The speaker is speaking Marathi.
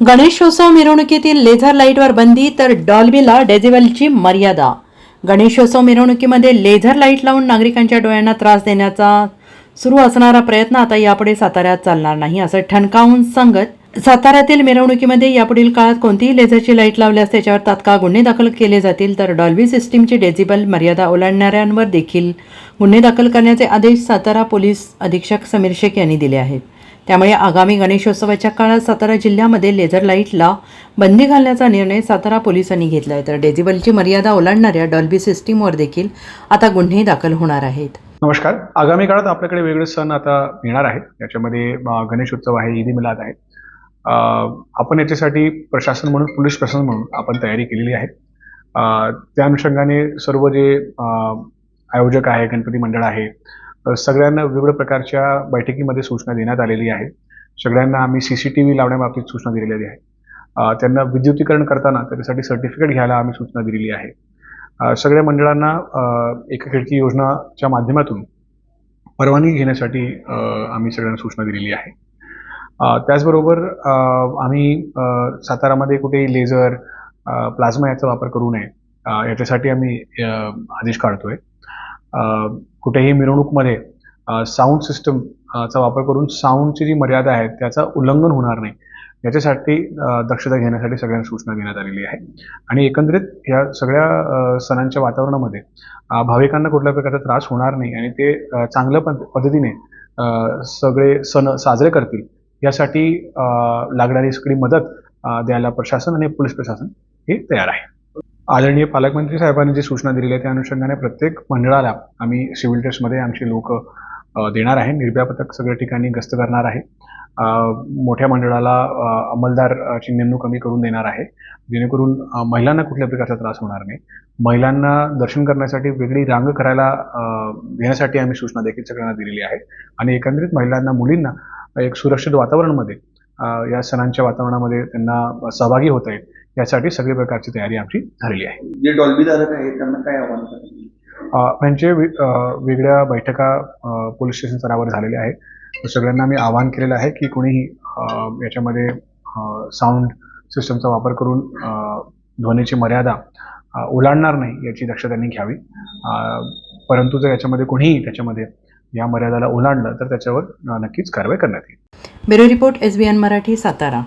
गणेशोत्सव मिरवणुकीतील लेझर लाईटवर बंदी तर डॉल्बीला डेसिबलची मर्यादा. गणेशोत्सव मिरवणुकीमध्ये लेझर लाइट लावून नागरिकांच्या डोळ्यांना त्रास देण्याचा सुरू असणारा प्रयत्न आता यापुढे साताऱ्यात चालणार नाही असं ठणकावून सांगत साताऱ्यातील मिरवणुकीमध्ये यापुढील काळात कोणतीही लेझरची लाइट लावल्यास त्याच्यावर तात्काळ गुन्हे दाखल केले जातील तर डॉल्बी सिस्टीमची डेझिबल मर्यादा ओलांडणाऱ्यांवर देखील गुन्हे दाखल करण्याचे आदेश सातारा पोलीस अधीक्षक समीर शेख यांनी दिले आहेत. त्यामुळे आगामी गणेशोत्सवाच्या काळात सातारा जिल्ह्यामध्ये लेझर लाईटला बंदी घालण्याचा निर्णय सातारा पोलिसांनी घेतला आहे तर डेझिबलची मर्यादा ओलांडणाऱ्या डॉल्बी सिस्टीमवर देखील आता गुन्हे दाखल होणार आहेत. नमस्कार. आगामी काळात आपल्याकडे वेगळे सण आता येणार आहेत. याच्यामध्ये गणेशोत्सव गणेश उत्सव आहे ईदी मिलाद आहे. आपण याच्यासाठी प्रशासन म्हणून पोलीस प्रशासन म्हणून आपण तयारी केलेली आहे. त्या अनुषंगाने सर्व जे आयोजक आहे गणपती मंडळ आहे सगळ्यांना वेगवेगळ्या प्रकारच्या बैठकीमध्ये सूचना देण्यात आलेली आहे. सगळ्यांना आम्ही सी सी टी व्ही लावण्याबाबतीत सूचना दिलेली आहे. त्यांना विद्युतीकरण करताना त्याच्यासाठी सर्टिफिकेट घ्यायला आम्ही सूचना दिलेली आहे. सगळ्या मंडळांना एका खिडकी योजनाच्या माध्यमातून परवानगी घेण्यासाठी आम्ही सगळ्यांना सूचना दिलेली आहे. त्याचबरोबर आम्ही सातारामध्ये कुठेही लेझर प्लाझ्मा याचा वापर करू नये याच्यासाठी आम्ही आदेश काढतोय. कुठेही मिरवणूकमध्ये साऊंड सिस्टम चा वापर करून साऊंडची जी मर्यादा आहे त्याचा उल्लंघन होणार नाही. याच्यासाठी दक्षता घेण्यासाठी सगळ्यांना सूचना देण्यात आलेली आहे. आणि एकंदरीत या सगळ्या सणांच्या वातावरणामध्ये भाविकांना कुठल्या प्रकारचा त्रास होणार नाही आणि ते चांगल्या पद्धतीने सगळे सण साजरे करतील यासाठी लागणारी सगळी मदत द्यायला प्रशासन आणि पोलीस प्रशासन हे तयार आहे. आदरणीय पालकमंत्री साहेबांनी जी सूचना दिलेली आहे त्या अनुषंगाने प्रत्येक मंडळाला आम्ही सिव्हिल ड्रेसमध्ये आमचे लोक देणार आहे. निर्भया पथक सगळ्या ठिकाणी गस्त करणार आहे. मोठ्या मंडळाला अंमलदारची नेमणूक कमी करून देणार आहे. जेणेकरून महिलांना कुठल्या प्रकारचा त्रास होणार नाही. महिलांना दर्शन करण्यासाठी वेगळी रांग करायला देण्यासाठी घेण्यासाठी आम्ही सूचना देखील सगळ्यांना दिलेली आहे. आणि एकंदरीत महिलांना मुलींना एक सुरक्षित वातावरणामध्ये या सणांच्या वातावरणामध्ये त्यांना सहभागी होता येईल. यासाठी सगळी प्रकारची तयारी आमची झालेली आहे. जे डॉल्बी धारक आहेत त्यांना काय आव्हान म्हणजे वेगळ्या बैठका पोलीस स्टेशन स्तरावर झालेल्या आहेत. सगळ्यांना मी आवाहन केलेलं आहे की कोणीही याच्यामध्ये साऊंड सिस्टमचा वापर करून ध्वनीची मर्यादा ओलांडणार नाही याची दक्षता त्यांनी घ्यावी. परंतु जर याच्यामध्ये कोणीही त्याच्यामध्ये या मर्यादाला ओलांडलं तर त्याच्यावर नक्कीच कारवाई करण्यात येईल. Bureau report S B N Marathi Satara.